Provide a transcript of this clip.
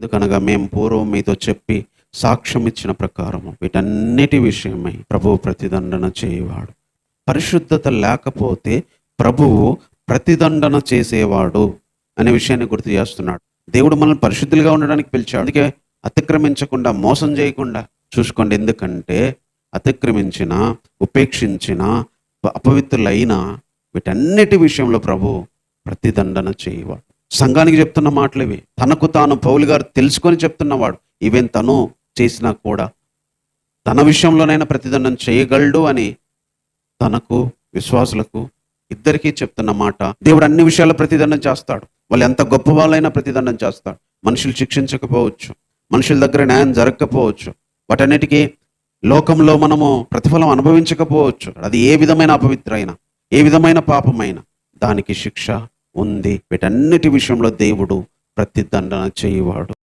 ఎందుకనగా మేము పూర్వం మీతో చెప్పి సాక్ష్యం ఇచ్చిన ప్రకారము వీటన్నిటి విషయమై ప్రభువు ప్రతిదండన చేయవాడు. పరిశుద్ధత లేకపోతే ప్రభువు ప్రతిదండన చేసేవాడు అనే విషయాన్ని గుర్తు చేస్తున్నాడు. దేవుడు మనల్ని పరిశుద్ధులుగా ఉండడానికి పిలిచాడు. అందుకే అతిక్రమించకుండా మోసం చేయకుండా చూసుకోండి. ఎందుకంటే అతిక్రమించిన ఉపేక్షించిన అపవిత్రులైన వీటన్నిటి విషయంలో ప్రభు ప్రతిదండన చేయవాడు. సంఘానికి చెప్తున్న మాటలు ఇవి. తనకు తాను పౌలు గారు తెలుసుకొని చెప్తున్నవాడు ఈవెన్ తను చేసినా కూడా తన విషయంలోనైనా ప్రతిదండం చేయగలడు అని తనకు విశ్వాసులకు ఇద్దరికీ చెప్తున్న మాట. దేవుడు అన్ని విషయాల ప్రతిదండం చేస్తాడు. వాళ్ళు ఎంత గొప్ప వాళ్ళైనా ప్రతిదండం చేస్తాడు. మనుషులు శిక్షించకపోవచ్చు. మనుషుల దగ్గర న్యాయం జరగకపోవచ్చు. వాటన్నిటికీ లోకంలో మనము ప్రతిఫలం అనుభవించకపోవచ్చు. అది ఏ విధమైన అపవిత్రైన ఏ విధమైన పాపమైన దానికి శిక్ష ఉంది. వీటన్నిటి విషయంలో దేవుడు ప్రతిదండన చేయవాడు.